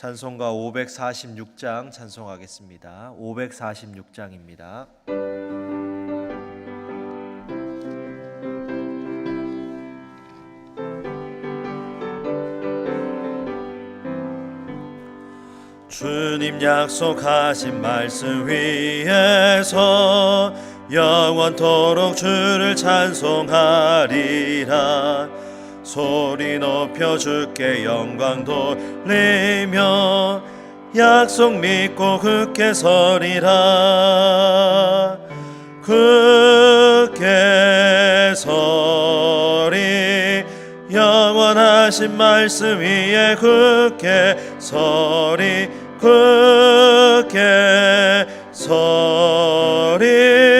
찬송가 546장 찬송하겠습니다. 546장입니다. 주님 약속하신 말씀 위에서 영원토록 주를 찬송하리라 소리 높여 주께 영광 돌리며 약속 믿고 굳게 서리라. 굳게 서리 영원하신 말씀 위에 굳게 서리 굳게 서리. 그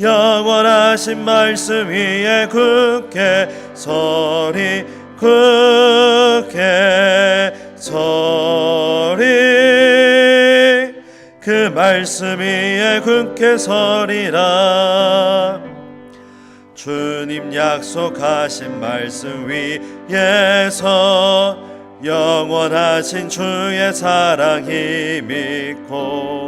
영원하신 말씀 위에 굳게 서리 굳게 서리. 그 말씀 위에 굳게 서리라. 주님 약속하신 말씀 위에서 영원하신 주의 사랑 힘있고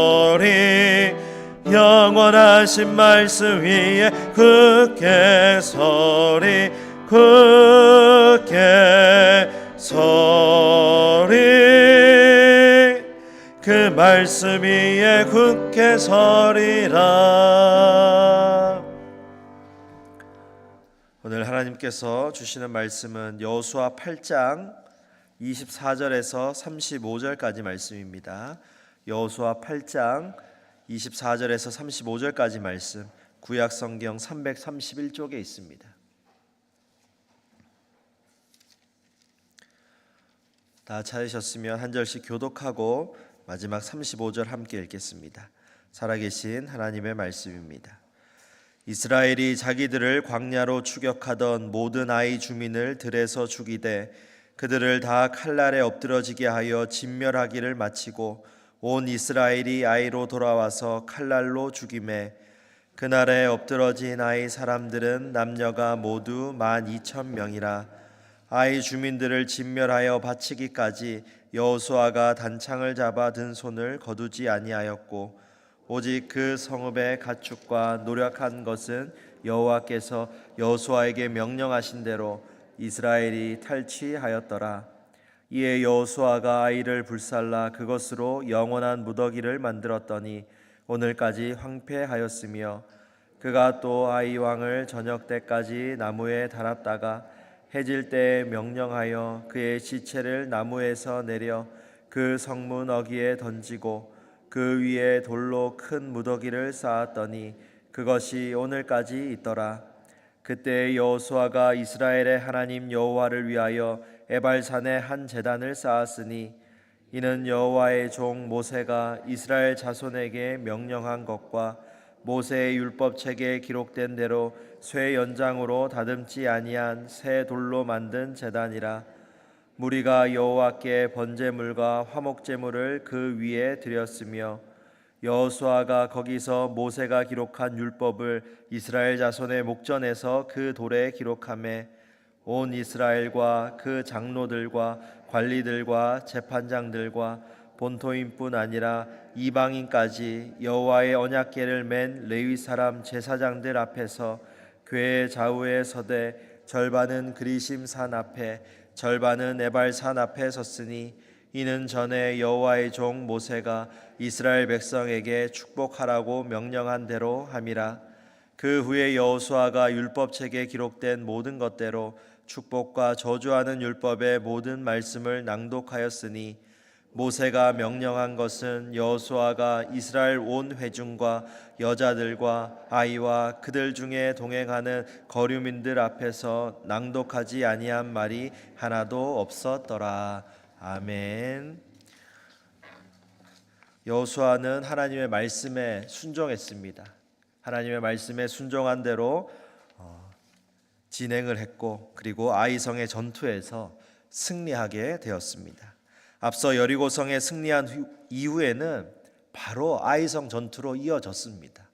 영원하신 말씀 위에 굳게 서리 굳게 서리 그 말씀 위에 굳게 서리라 오늘 하나님께서 주시는 말씀은 여호수아 8장 24절에서 35절까지 말씀입니다. 여호수아 8장 24절에서 35절까지 말씀 구약 성경 331쪽에 있습니다. 다 찾으셨으면 한 절씩 교독하고 마지막 35절 함께 읽겠습니다. 살아계신 하나님의 말씀입니다. 이스라엘이 자기들을 광야로 추격하던 모든 아이 주민을 들에서 죽이되 그들을 다 칼날에 엎드러지게 하여 진멸하기를 마치고 온 이스라엘이 아이로 돌아와서 칼날로 죽임에 그날에 엎드러진 아이 사람들은 남녀가 모두 만 이천 명이라 아이 주민들을 진멸하여 바치기까지 여호수아가 단창을 잡아 든 손을 거두지 아니하였고 오직 그 성읍의 가축과 노력한 것은 여호와께서 여호수아에게 명령하신 대로 이스라엘이 탈취하였더라. 이에 여호수아가 아이를 불살라 그것으로 영원한 무더기를 만들었더니 오늘까지 황폐하였으며 그가 또 아이 왕을 저녁 때까지 나무에 달았다가 해질 때에 명령하여 그의 시체를 나무에서 내려 그 성문 어기에 던지고 그 위에 돌로 큰 무더기를 쌓았더니 그것이 오늘까지 있더라. 그때 여호수아가 이스라엘의 하나님 여호와를 위하여 에발산에 한 제단을 쌓았으니 이는 여호와의 종 모세가 이스라엘 자손에게 명령한 것과 모세의 율법 책에 기록된 대로 쇠 연장으로 다듬지 아니한 새 돌로 만든 제단이라. 무리가 여호와께 번제물과 화목제물을 그 위에 드렸으며 여호수아가 거기서 모세가 기록한 율법을 이스라엘 자손의 목전에서 그 돌에 기록함에 온 이스라엘과 그 장로들과 관리들과 재판장들과 본토인뿐 아니라 이방인까지 여호와의 언약궤를 맨 레위 사람 제사장들 앞에서 궤의 좌우에 서되 절반은 그리심 산 앞에 절반은 에발 산 앞에 섰으니 이는 전에 여호와의 종 모세가 이스라엘 백성에게 축복하라고 명령한 대로 함이라. 그 후에 여호수아가 율법책에 기록된 모든 것대로 축복과 저주하는 율법의 모든 말씀을 낭독하였으니 모세가 명령한 것은 여호수아가 이스라엘 온 회중과 여자들과 아이와 그들 중에 동행하는 거류민들 앞에서 낭독하지 아니한 말이 하나도 없었더라. 아멘. 여호수아는 하나님의 말씀에 순종했습니다. 하나님의 말씀에 순종한 대로 어, 진행을 했고 그리고 아이성의 전투에서 승리하게 되었습니다. 앞서 여리고성에 승리한 후- 이후에는 바로 아이성 전투로 이어졌습니다.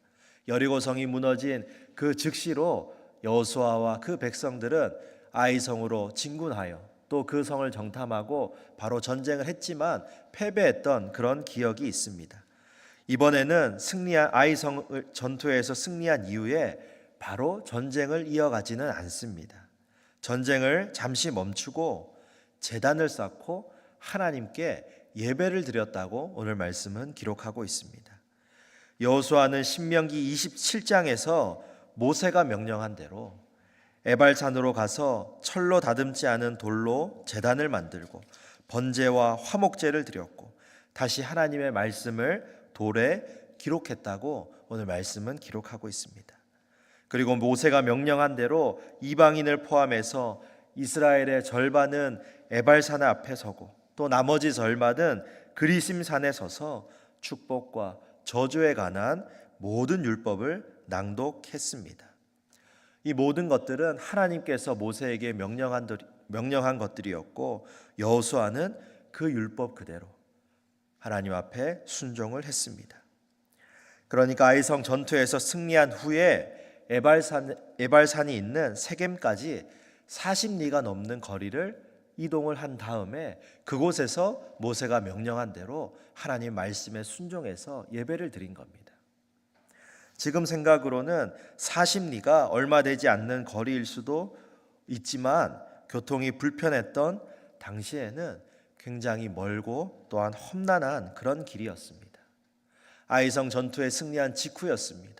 여리고성이 무너진 그 즉시로 여호수아와 그 백성들은 아이성으로 진군하여 또 그 성을 정탐하고 바로 전쟁을 했지만 패배했던 그런 기억이 있습니다. 이번에는 승리한 아이성 전투에서 승리한 이후에 바로 전쟁을 이어가지는 않습니다. 전쟁을 잠시 멈추고 재단을 쌓고 하나님께 예배를 드렸다고 오늘 말씀은 기록하고 있습니다. 여호수아는 신명기 27장에서 모세가 명령한 대로 에발산으로 가서 철로 다듬지 않은 돌로 재단을 만들고 번제와 화목제를 드렸고 다시 하나님의 말씀을 돌에 기록했다고 오늘 말씀은 기록하고 있습니다. 그리고 모세가 명령한 대로 이방인을 포함해서 이스라엘의 절반은 에발산 앞에 서고 또 나머지 절반은 그리심산에 서서 축복과 저주에 관한 모든 율법을 낭독했습니다. 이 모든 것들은 하나님께서 모세에게 명령한, 들- 명령한 것들이었고 여호수아는 그 율법 그대로 하나님 앞에 순종을 했습니다. 그러니까 아이성 전투에서 승리한 후에 에발산, 에발산이 있는 세겜까지 40리가 넘는 거리를 이동을 한 다음에 그곳에서 모세가 명령한 대로 하나님 말씀에 순종해서 예배를 드린 겁니다. 지금 생각으로는 40리가 얼마 되지 않는 거리일 수도 있지만 교통이 불편했던 당시에는 굉장히 멀고 또한 험난한 그런 길이었습니다. 아이성 전투에 승리한 직후였습니다.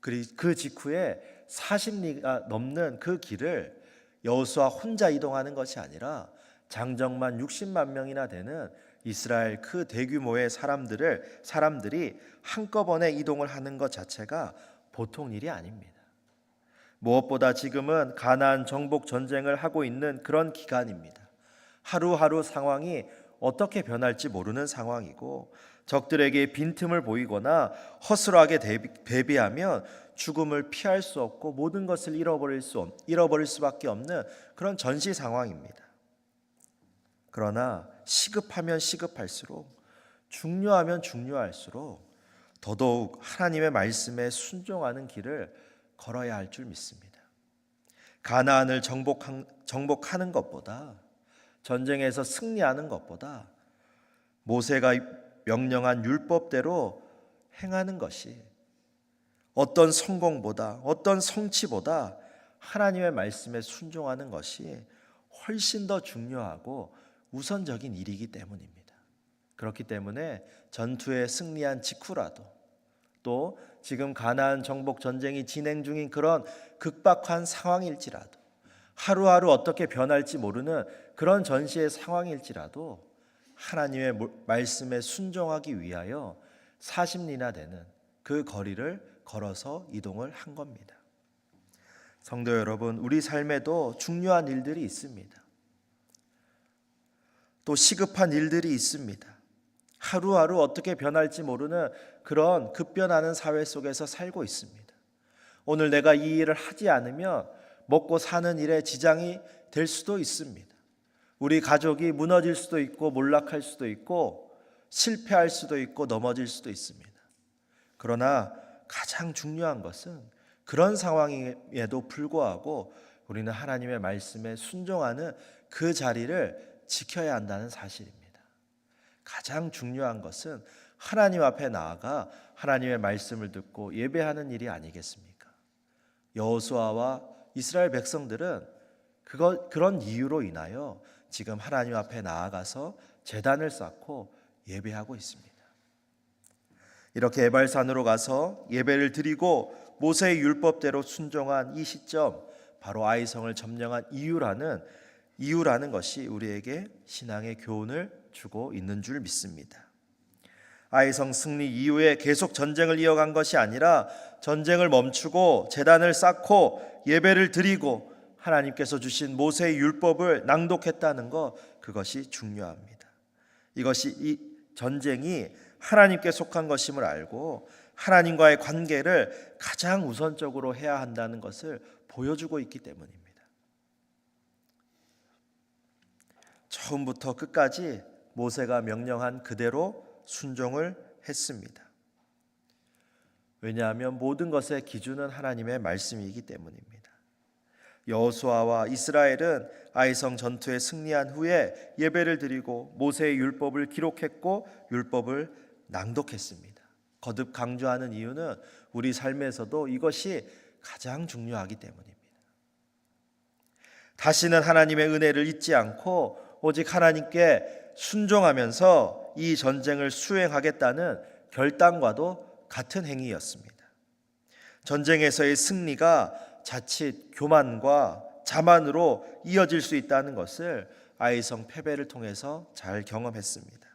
그리- 그 직후에 40리가 넘는 그 길을 여호수아 혼자 이동하는 것이 아니라 장정만 60만 명이나 되는 이스라엘 그 대규모의 사람들을 사람들이 한꺼번에 이동을 하는 것 자체가 보통 일이 아닙니다. 무엇보다 지금은 가나안 정복 전쟁을 하고 있는 그런 기간입니다. 하루하루 상황이 어떻게 변할지 모르는 상황이고 적들에게 빈틈을 보이거나 허술하게 대비, 대비 하면 죽음을 피할 수 없고 모든 것을 잃어버릴 수 없- 잃어버릴 수밖에 없는 그런 전시 상황입니다. 그러나 시급하면 시급할수록 중요하면 중요할수록 더더욱 하나님의 말씀에 순종하는 길을 걸어야 할 줄 믿습니다. 가나안을 정복한, 정복하는 것보다 전쟁에서 승리하는 것보다 모세가 명령한 율법대로 행하는 것이 어떤 성공보다 어떤 성취보다 하나님의 말씀에 순종하는 것이 훨씬 더 중요하고 우선적인 일이기 때문입니다. 그렇기 때문에 전투에 승리한 직후라도 또 지금 가나안 정복 전쟁이 진행 중인 그런 극박한 상황일지라도 하루하루 어떻게 변할지 모르는 그런 전시의 상황일지라도 하나님의 말씀에 순종하기 위하여 40리나 되는 그 거리를 걸어서 이동을 한 겁니다. 성도 여러분, 우리 삶에도 중요한 일들이 있습니다. 또 시급한 일들이 있습니다. 하루하루 어떻게 변할지 모르는 그런 급변하는 사회 속에서 살고 있습니다. 오늘 내가 이 일을 하지 않으면 먹고 사는 일에 지장이 될 수도 있습니다. 우리 가족이 무너질 수도 있고 몰락할 수도 있고 실패할 수도 있고 넘어질 수도 있습니다. 그러나 가장 중요한 것은 그런 상황에도 불구하고 우리는 하나님의 말씀에 순종하는 그 자리를 지켜야 한다는 사실입니다. 가장 중요한 것은 하나님 앞에 나아가 하나님의 말씀을 듣고 예배하는 일이 아니겠습니까? 여호수아와 이스라엘 백성들은 그거, 그런 이유로 인하여 지금 하나님 앞에 나아가서 재단을 쌓고 예배하고 있습니다. 이렇게 에발산으로 가서 예배를 드리고 모세의 율법대로 순종한 이 시점 바로 아이성을 점령한 이유라는 이유라는 것이 우리에게 신앙의 교훈을 주고 있는 줄 믿습니다. 아이성 승리 이후에 계속 전쟁을 이어간 것이 아니라 전쟁을 멈추고 재단을 쌓고 예배를 드리고 하나님께서 주신 모세의 율법을 낭독했다는 것 그것이 중요합니다. 이것이 이 전쟁이 하나님께 속한 것임을 알고 하나님과의 관계를 가장 우선적으로 해야 한다는 것을 보여주고 있기 때문입니다. 처음부터 끝까지 모세가 명령한 그대로 순종을 했습니다. 왜냐하면 모든 것의 기준은 하나님의 말씀이기 때문입니다. 여호수아와 이스라엘은 아이성 전투에 승리한 후에 예배를 드리고 모세의 율법을 기록했고 율법을 낭독했습니다. 거듭 강조하는 이유는 우리 삶에서도 이것이 가장 중요하기 때문입니다. 다시는 하나님의 은혜를 잊지 않고 오직 하나님께 순종하면서 이 전쟁을 수행하겠다는 결단과도 같은 행위였습니다. 전쟁에서의 승리가 자칫 교만과 자만으로 이어질 수 있다는 것을 아이성 패배를 통해서 잘 경험했습니다.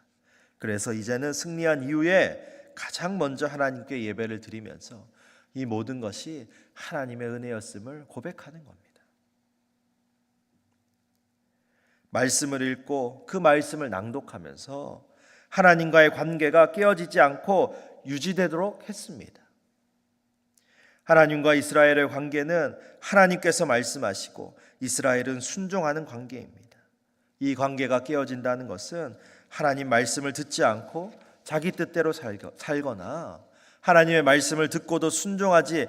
그래서 이제는 승리한 이후에 가장 먼저 하나님께 예배를 드리면서 이 모든 것이 하나님의 은혜였음을 고백하는 겁니다. 말씀을 읽고 그 말씀을 낭독하면서 하나님과의 관계가 깨어지지 않고 유지되도록 했습니다. 하나님과 이스라엘의 관계는 하나님께서 말씀하시고 이스라엘은 순종하는 관계입니다. 이 관계가 깨어진다는 것은 하나님 말씀을 듣지 않고 자기 뜻대로 살거나 하나님의 말씀을 듣고도 순종하지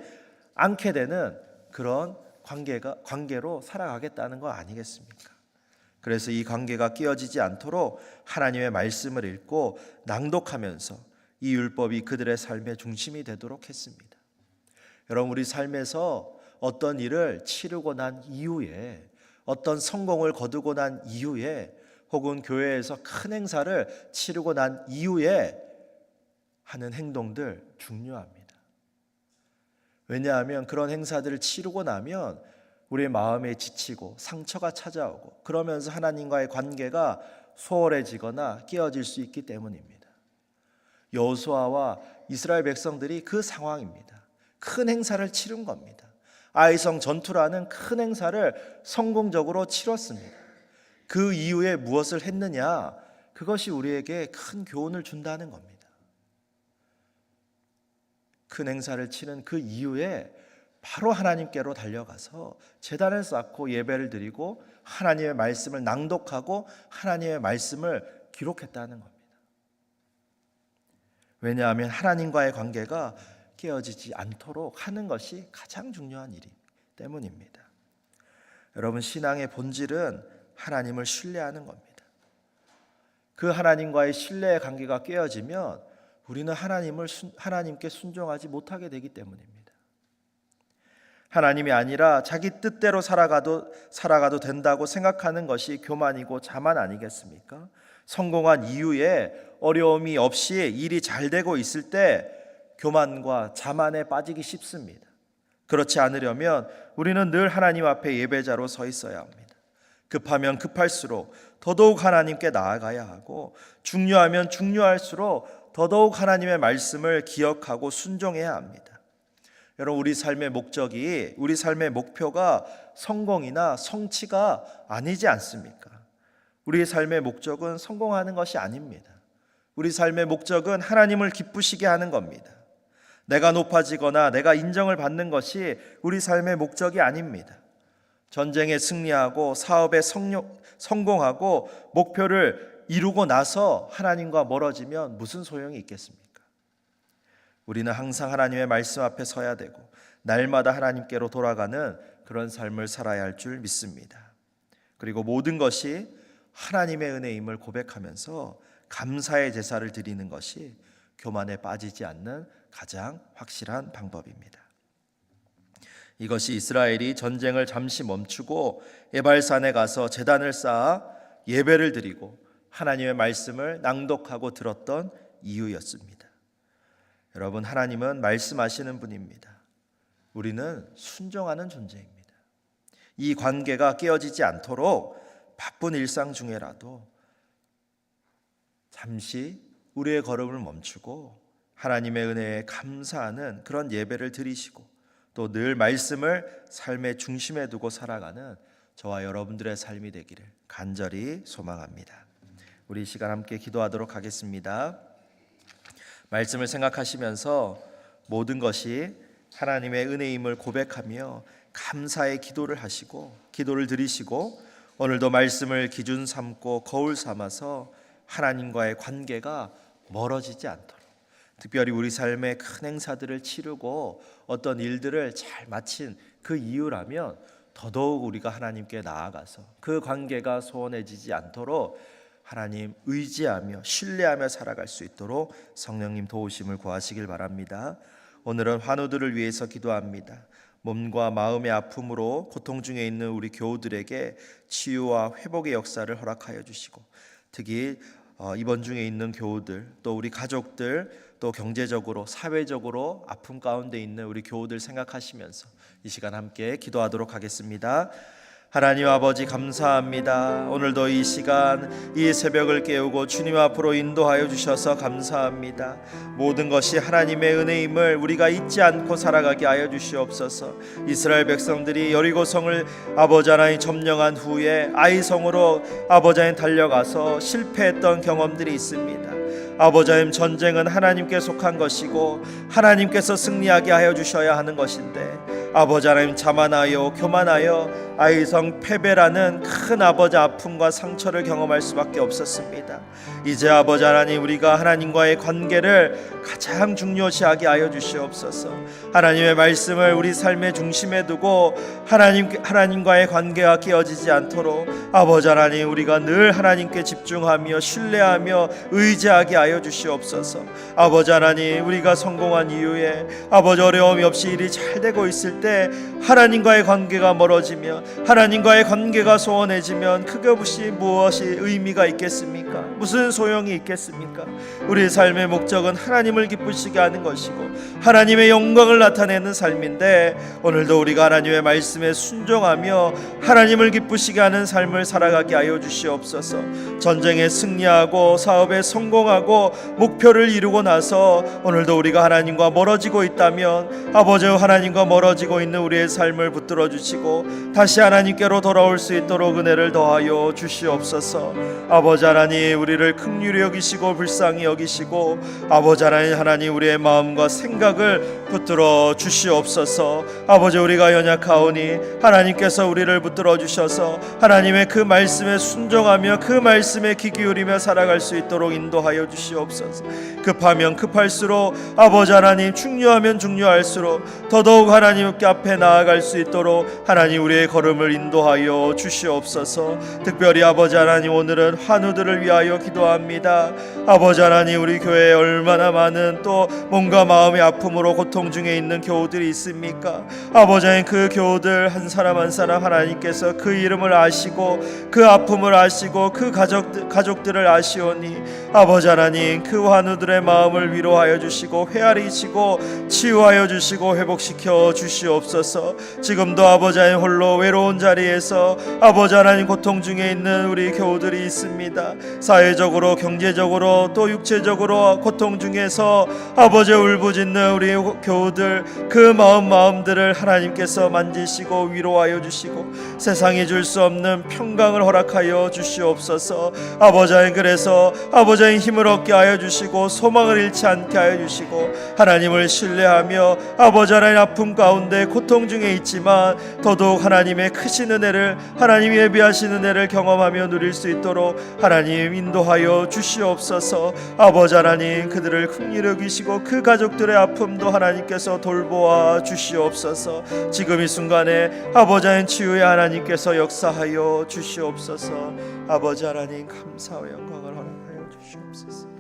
않게 되는 그런 관계가 관계로 살아가겠다는 거 아니겠습니까? 그래서 이 관계가 깨어지지 않도록 하나님의 말씀을 읽고 낭독하면서 이 율법이 그들의 삶의 중심이 되도록 했습니다. 여러분 우리 삶에서 어떤 일을 치르고 난 이후에 어떤 성공을 거두고 난 이후에 혹은 교회에서 큰 행사를 치르고 난 이후에 하는 행동들 중요합니다. 왜냐하면 그런 행사들을 치르고 나면 우리의 마음에 지치고 상처가 찾아오고 그러면서 하나님과의 관계가 소홀해지거나 깨어질 수 있기 때문입니다. 여호수아와 이스라엘 백성들이 그 상황입니다. 큰 행사를 치른 겁니다. 아이성 전투라는 큰 행사를 성공적으로 치렀습니다. 그 이후에 무엇을 했느냐? 그것이 우리에게 큰 교훈을 준다는 겁니다. 큰 행사를 치는 그 이후에 바로 하나님께로 달려가서 제단을 쌓고 예배를 드리고 하나님의 말씀을 낭독하고 하나님의 말씀을 기록했다는 겁니다. 왜냐하면 하나님과의 관계가 깨어지지 않도록 하는 것이 가장 중요한 일이 때문입니다. 여러분 신앙의 본질은 하나님을 신뢰하는 겁니다. 그 하나님과의 신뢰의 관계가 깨어지면 우리는 하나님을 순- 하나님께 순종하지 못하게 되기 때문입니다. 하나님이 아니라 자기 뜻대로 살아가도 살아가도 된다고 생각하는 것이 교만이고 자만 아니겠습니까? 성공한 이후에 어려움이 없이 일이 잘 되고 있을 때 교만과 자만에 빠지기 쉽습니다. 그렇지 않으려면 우리는 늘 하나님 앞에 예배자로 서 있어야 합니다. 급하면 급할수록 더더욱 하나님께 나아가야 하고 중요하면 중요할수록 더더욱 하나님의 말씀을 기억하고 순종해야 합니다. 여러분 우리 삶의 목적이 우리 삶의 목표가 성공이나 성취가 아니지 않습니까? 우리의 삶의 목적은 성공하는 것이 아닙니다. 우리 삶의 목적은 하나님을 기쁘시게 하는 겁니다. 내가 높아지거나 내가 인정을 받는 것이 우리 삶의 목적이 아닙니다. 전쟁에 승리하고 사업에 성력, 성공하고 목표를 이루고 나서 하나님과 멀어지면 무슨 소용이 있겠습니까? 우리는 항상 하나님의 말씀 앞에 서야 되고 날마다 하나님께로 돌아가는 그런 삶을 살아야 할 줄 믿습니다. 그리고 모든 것이 하나님의 은혜임을 고백하면서 감사의 제사를 드리는 것이 교만에 빠지지 않는 가장 확실한 방법입니다. 이것이 이스라엘이 전쟁을 잠시 멈추고 에발산에 가서 제단을 쌓아 예배를 드리고 하나님의 말씀을 낭독하고 들었던 이유였습니다. 여러분 하나님은 말씀하시는 분입니다. 우리는 순종하는 존재입니다. 이 관계가 깨어지지 않도록 바쁜 일상 중에라도 잠시 우리의 걸음을 멈추고 하나님의 은혜에 감사하는 그런 예배를 드리시고 또 늘 말씀을 삶의 중심에 두고 살아가는 저와 여러분들의 삶이 되기를 간절히 소망합니다. 우리 이 시간 함께 기도하도록 하겠습니다. 말씀을 생각하시면서 모든 것이 하나님의 은혜임을 고백하며 감사의 기도를 하시고 기도를 드리시고 오늘도 말씀을 기준 삼고 거울 삼아서 하나님과의 관계가 멀어지지 않도록 특별히 우리 삶의 큰 행사들을 치르고 어떤 일들을 잘 마친 그 이유라면 더더욱 우리가 하나님께 나아가서 그 관계가 소원해지지 않도록 하나님 의지하며 신뢰하며 살아갈 수 있도록 성령님 도우심을 구하시길 바랍니다. 오늘은 환우들을 위해서 기도합니다. 몸과 마음의 아픔으로 고통 중에 있는 우리 교우들에게 치유와 회복의 역사를 허락하여 주시고 특히 어, 입원 중에 있는 교우들 또 우리 가족들 또 경제적으로 사회적으로 아픔 가운데 있는 우리 교우들 생각하시면서 이 시간 함께 기도하도록 하겠습니다. 하나님 아버지 감사합니다. 오늘도 이 시간 이 새벽을 깨우고 주님 앞으로 인도하여 주셔서 감사합니다. 모든 것이 하나님의 은혜임을 우리가 잊지 않고 살아가게 하여 주시옵소서. 이스라엘 백성들이 여리고 성을 아버지 하나님 점령한 후에 아이 성으로 아버지 하나님 달려가서 실패했던 경험들이 있습니다. 아버지 하나님 전쟁은 하나님께 속한 것이고 하나님께서 승리하게 하여 주셔야 하는 것인데 아버지 하나님 자만하여 교만하여 아이성 패배라는 큰 아버지 아픔과 상처를 경험할 수밖에 없었습니다. 이제 아버지 하나님 우리가 하나님과의 관계를 가장 중요시하게 하여 주시옵소서. 하나님의 말씀을 우리 삶의 중심에 두고 하나님 하나님과의 관계가 깨어지지 않도록 아버지 하나님 우리가 늘 하나님께 집중하며 신뢰하며 의지하게 하여 주시옵소서. 아버지 하나님 우리가 성공한 이후에 아버지 어려움이 없이 일이 잘 되고 있을 때 하나님과의 관계가 멀어지며 하나님과의 관계가 소원해지면 그것이 무엇이 의미가 있겠습니까? 무슨 소용이 있겠습니까? 우리의 삶의 목적은 하나님을 기쁘시게 하는 것이고 하나님의 영광을 나타내는 삶인데 오늘도 우리가 하나님의 말씀에 순종하며 하나님을 기쁘시게 하는 삶을 살아가게 하여 주시옵소서. 전쟁에 승리하고 사업에 성공하고 목표를 이루고 나서 오늘도 우리가 하나님과 멀어지고 있다면 아버지 하나님과 멀어지고 있는 우리의 삶을 붙들어 주시고 다시 하나님께로 돌아올 수 있도록 은혜를 더하여 주시옵소서. 아버지 하나님 우리를 긍휼히 여기시고 불쌍히 여기시고 아버지 하나님 하나님 우리의 마음과 생각을 붙들어 주시옵소서. 아버지 우리가 연약하오니 하나님께서 우리를 붙들어 주셔서 하나님의 그 말씀에 순종하며 그 말씀에 귀 기울이며 살아갈 수 있도록 인도하여 주시옵소서. 급하면 급할수록 아버지 하나님 중요하면 중요할수록 더더욱 하나님께 앞에 나아갈 수 있도록 하나님 우리의 걸음 걸음을 인도하여 주시옵소서. 특별히 아버지 하나님 오늘은 환우들을 위하여 기도합니다. 아버지 하나님 우리 교회에 얼마나 많은 또 몸과 마음의 아픔으로 고통 중에 있는 교우들이 있습니까? 아버지 하나님 그 교우들 한 사람 한 사람 하나님께서 그 이름을 아시고 그 아픔을 아시고 그 가족 가족들을 아시오니 아버지 하나님 그 환우들의 마음을 위로하여 주시고 헤아리시고 치유하여 주시고 회복시켜 주시옵소서. 지금도 아버지 하나님 홀로 외 로운 자리에서 아버지 하나님 고통 중에 있는 우리 교우들이 있습니다. 사회적으로 경제적으로 또 육체적으로 고통 중에서 아버지 울부짖는 우리 교우들 그 마음 마음들을 하나님께서 만지시고 위로하여 주시고 세상이 줄 수 없는 평강을 허락하여 주시옵소서. 아버지 하나님 그래서 아버지 하나님 힘을 얻게 하여 주시고 소망을 잃지 않게 하여 주시고 하나님을 신뢰하며 아버지 하나님 아픔 가운데 고통 중에 있지만 더더욱 하나님의 크신 은혜를 하나님 예비하신 은혜를 경험하며 누릴 수 있도록 하나님 인도하여 주시옵소서. 아버지 하나님 그들을 긍휼히 여기시고 그 가족들의 아픔도 하나님께서 돌보아 주시옵소서. 지금 이 순간에 아버지 하나님 치유의 하나님께서 역사하여 주시옵소서. 아버지 하나님 감사와 영광을 허락하여 주시옵소서.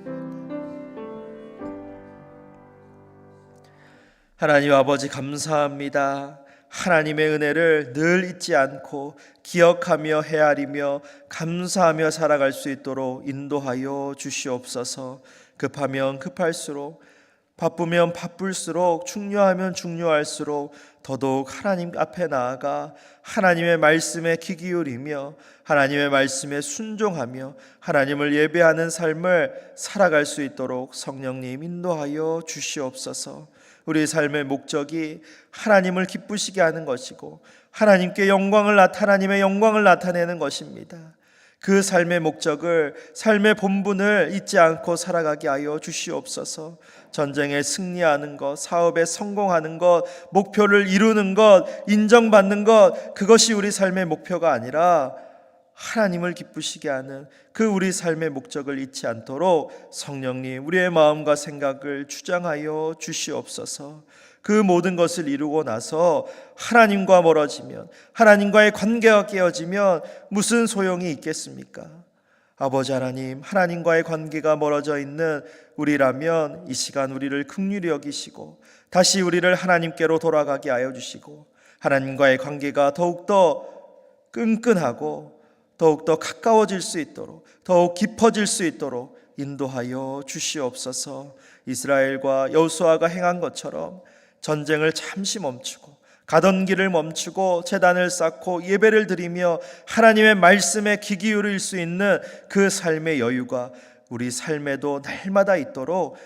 하나님 아버지 감사합니다. 하나님의 은혜를 늘 잊지 않고 기억하며 헤아리며 감사하며 살아갈 수 있도록 인도하여 주시옵소서. 급하면 급할수록 바쁘면 바쁠수록 중요하면 중요할수록 더더욱 하나님 앞에 나아가 하나님의 말씀에 귀 기울이며 하나님의 말씀에 순종하며 하나님을 예배하는 삶을 살아갈 수 있도록 성령님 인도하여 주시옵소서. 우리 삶의 목적이 하나님을 기쁘시게 하는 것이고 하나님께 영광을 나타 하나님의 영광을 나타내는 것입니다. 그 삶의 목적을 삶의 본분을 잊지 않고 살아가게 하여 주시옵소서. 전쟁에 승리하는 것, 사업에 성공하는 것, 목표를 이루는 것, 인정받는 것 그것이 우리 삶의 목표가 아니라 하나님을 기쁘시게 하는 그 우리 삶의 목적을 잊지 않도록 성령님 우리의 마음과 생각을 주장하여 주시옵소서. 그 모든 것을 이루고 나서 하나님과 멀어지면 하나님과의 관계가 깨어지면 무슨 소용이 있겠습니까? 아버지 하나님, 하나님과의 관계가 멀어져 있는 우리라면 이 시간 우리를 긍휼히 여기시고 다시 우리를 하나님께로 돌아가게 하여 주시고 하나님과의 관계가 더욱더 끈끈하고 더욱더 가까워질 수 있도록 더욱 깊어질 수 있도록 인도하여 주시옵소서. 이스라엘과 여호수아가 행한 것처럼 전쟁을 잠시 멈추고 가던 길을 멈추고 재단을 쌓고 예배를 드리며 하나님의 말씀에 귀 기울일 수 있는 그 삶의 여유가 우리 삶에도 날마다 있도록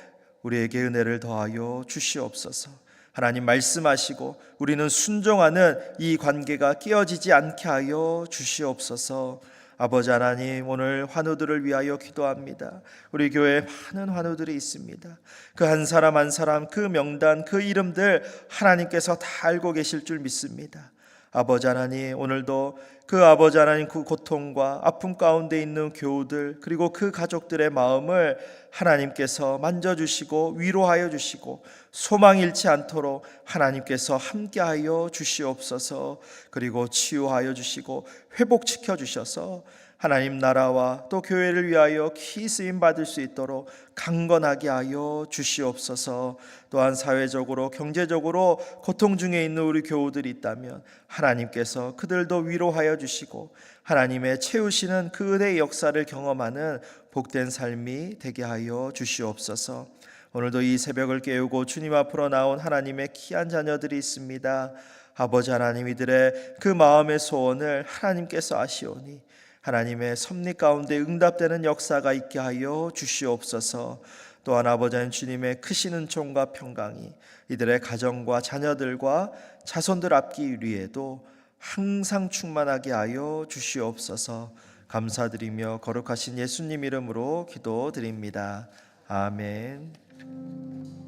우리에게 은혜를 더하여 주시옵소서. 하나님 말씀하시고 우리는 순종하는 이 관계가 깨어지지 않게 하여 주시옵소서. 아버지 하나님 오늘 환우들을 위하여 기도합니다. 우리 교회에 많은 환우들이 있습니다. 그 한 사람 한 사람 그 명단 그 이름들 하나님께서 다 알고 계실 줄 믿습니다. 아버지 하나님 오늘도 그 아버지 하나님 그 고통과 아픔 가운데 있는 교우들 그리고 그 가족들의 마음을 하나님께서 만져주시고 위로하여 주시고 소망 잃지 않도록 하나님께서 함께하여 주시옵소서. 그리고 치유하여 주시고 회복시켜 주셔서 하나님 나라와 또 교회를 위하여 키 쓰임 받을 수 있도록 강건하게 하여 주시옵소서. 또한 사회적으로 경제적으로 고통 중에 있는 우리 교우들이 있다면 하나님께서 그들도 위로하여 주시고 하나님의 채우시는 그 은혜의 역사를 경험하는 복된 삶이 되게 하여 주시옵소서. 오늘도 이 새벽을 깨우고 주님 앞으로 나온 하나님의 귀한 자녀들이 있습니다. 아버지 하나님 이들의 그 마음의 소원을 하나님께서 아시오니 하나님의 섭리 가운데 응답되는 역사가 있게 하여 주시옵소서. 또한 아버지 하나님 주님의 크신 은총과 평강이 이들의 가정과 자녀들과 자손들 앞기 위에도 항상 충만하게 하여 주시옵소서. 감사드리며 거룩하신 예수님 이름으로 기도드립니다. 아멘.